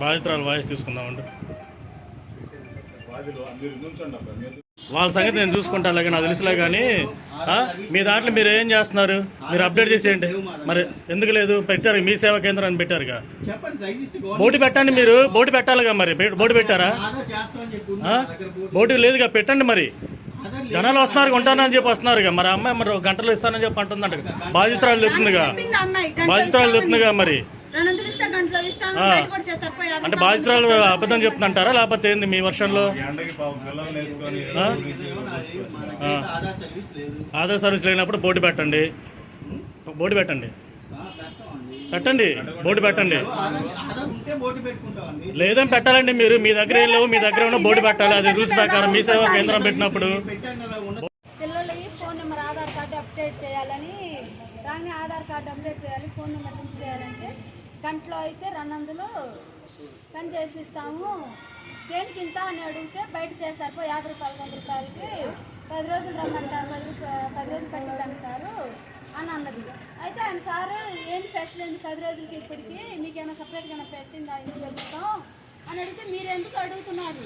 బాధితురాలు వాయిస్ తీసుకుందామండి వాళ్ళ సంగతి నేను చూసుకుంటాను నాకు తెలుసులే కానీ? మీ దాంట్లో మీరు ఏం చేస్తున్నారు? మీరు అప్డేట్ చేసేయండి. మరి ఎందుకు లేదు? పెట్టారు మీ సేవా కేంద్రం అని పెట్టారుగా బోటు పెట్టండి మీరు బోటు పెట్టాలిగా మరి? బోటు పెట్టారా. బోటు లేదుగా పెట్టండి మరి. జనాలు వస్తున్నారు ఉంటానని చెప్పి వస్తున్నారుగా మరి అమ్మాయి మరి ఒక గంటలో ఇస్తానని చెప్పి అంటుందంట బాధితురాలు చెప్తుందిగా. చెప్పింది అమ్మాయి. గంటలో బాధితురాలు. చెప్తుందిగా మరి. అంటే బాధితురాలు అబద్ధం చెప్తుందంటారా? లేకపోతే ఏంది మీ వర్షంలో? ఆధార్ సర్వీస్ లేదు. ఆధార్ సర్వీస్ లేనప్పుడు బోటు పెట్టండి. బోటు పెట్టండి. పెట్టండి బోటు పెట్టండి. లేదని పెట్టాలండి మీరు. మీ దగ్గర లేవు మీ దగ్గర ఉన్న బోర్డు పెట్టాలి. అది రూల్స్ ప్రకారం మీ సేవా కేంద్రం పెట్టినప్పుడు. పిల్లలకి phone number Aadhaar card update చేయాలని రాగానే ఆధార్ కార్డు అప్డేట్ చేయాలి ఫోన్ నెంబర్ లింక్ చేయాలంటే గంటలో అయితే రెండు వందలు పని చేసి ఇస్తాము దేనికి ఇంత అని అడిగితే బయట చేస్తారు. పో యాభై రూపాయలు వంద రూపాయలకి పది రోజులు రమ్మంటారు పది రూపాయలు పది రోజులు పట్టింది అంటారు అని అన్నది. అయితే ఆయన సార్ ఏం స్పెషల్ ఏంది పది రోజులకి ఇప్పటికి? మీకేమైనా సపరేట్గా పెట్టిందా? ఇది చెప్తాం? అని అడిగితే మీరు ఎందుకు అడుగుతున్నారు?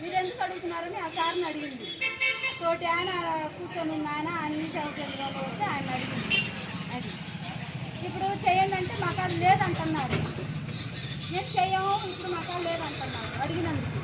మీరు ఎందుకు అడుగుతున్నారని ఆ సార్ని అడిగింది. తోటి ఆయన కూర్చొని ఉన్న ఆయన అన్ని సౌకర్యాలు వచ్చి ఆయన అడిగింది. అది. ఇప్పుడు చేయండి అంటే మాకు అది లేదంటున్నారు. నేను చెయ్యము ఇప్పుడు మా కాడ అడిగినందుకు.